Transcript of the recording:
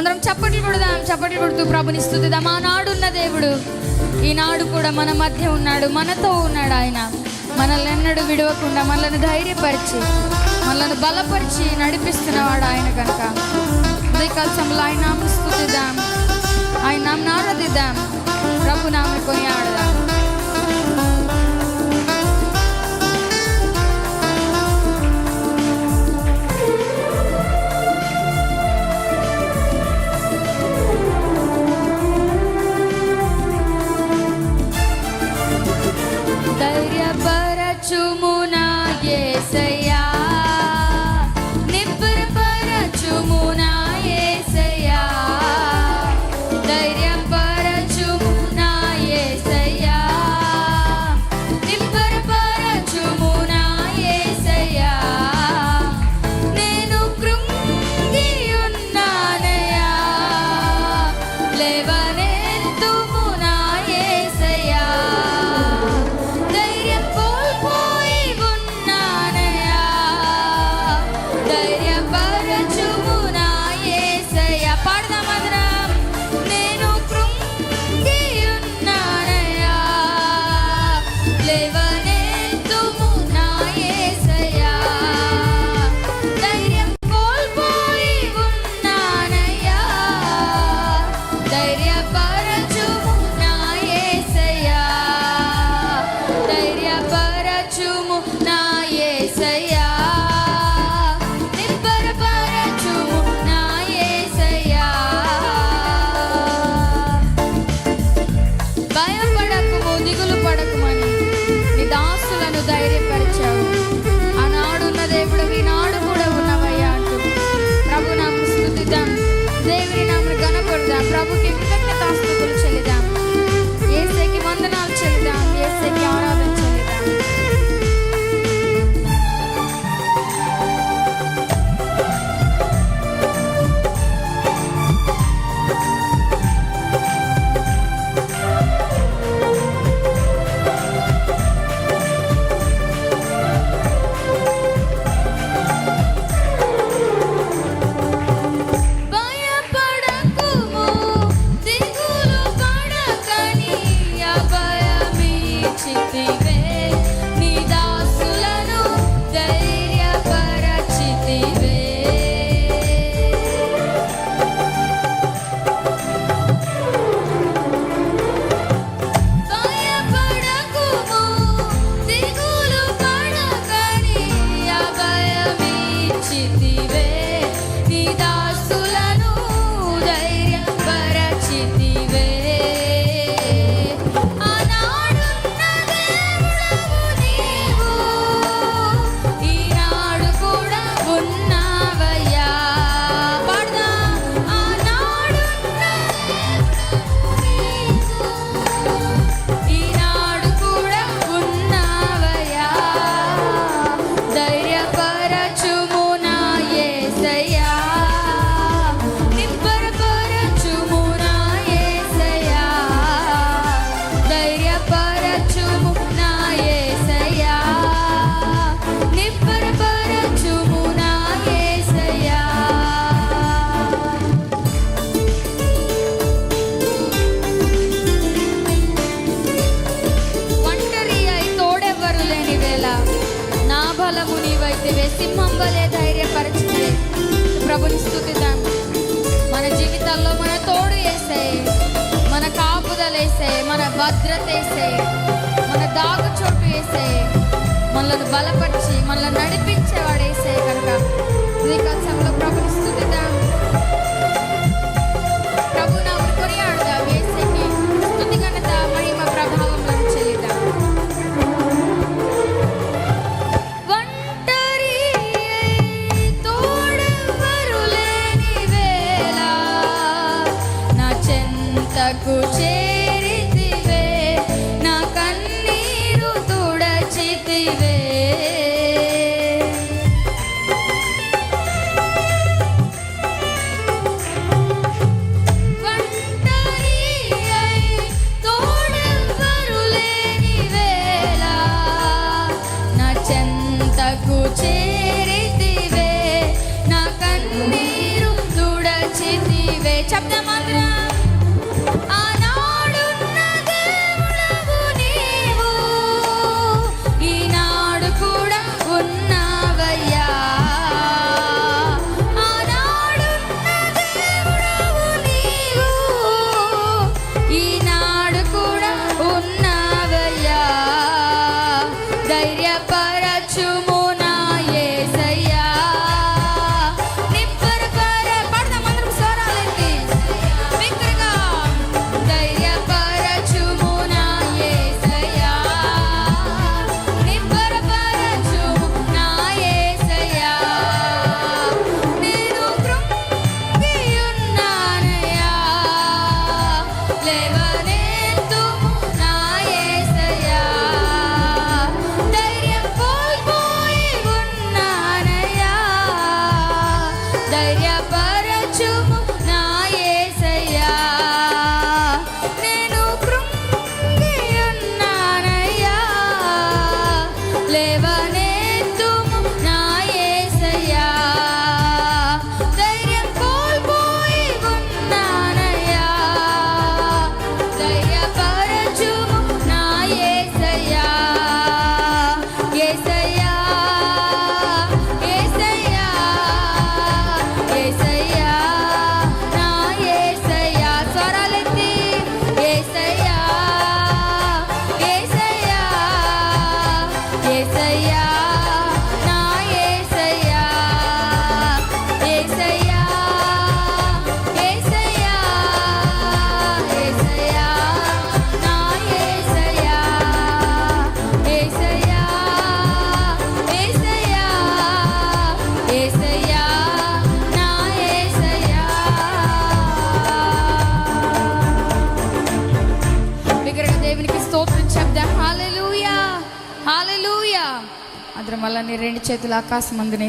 అందరం చప్పట్లు కొడదాం చప్పట్లు కొడుతూ ప్రభుని స్థుతిద్దాం. ఆనాడున్న దేవుడు ఈనాడు కూడా మన మధ్య ఉన్నాడు మనతో ఉన్నాడు ఆయన. మనల్ని ఎన్నడూ విడవకుండా మనల్ని ధైర్యపరిచి మనల్ని బలపరిచి నడిపిస్తున్నవాడు ఆయన కనుక. ఉదయకాల్సంలో ఆయన నామం స్థుతిద్దాం. ఆయన నామం ఆరాధిద్దాం. ప్రభు నామని కొని ఆడదాం say ధైర్యపరిచావు. ఆనాడున్న దేవుడు ఈనాడు కూడా ఉన్నవయ్యా అంటూ ప్రభు నామ స్థుతిద్దాం. దేవుని నామను గణపడదాం ప్రభుకి కృతజ్ఞతాస్తుతులు చెల్లిదాం ఏసేకి వందనాలు చెల్లిదాం ఏసేకి ఆరాధన జీవితాల్లో మన తోడు వేసే మన కాపుదలు వేసే మన భద్రత వేసే మన దాగు చోటు వేసే మనల్ని బలపరిచి మనల్ని నడిపించేవాడు వేసే కనుక ఈ లేని వేళ అతను హాలెలూయా అందరం వల్ల నీ రెండు చేతులు ఆకాశం అందునే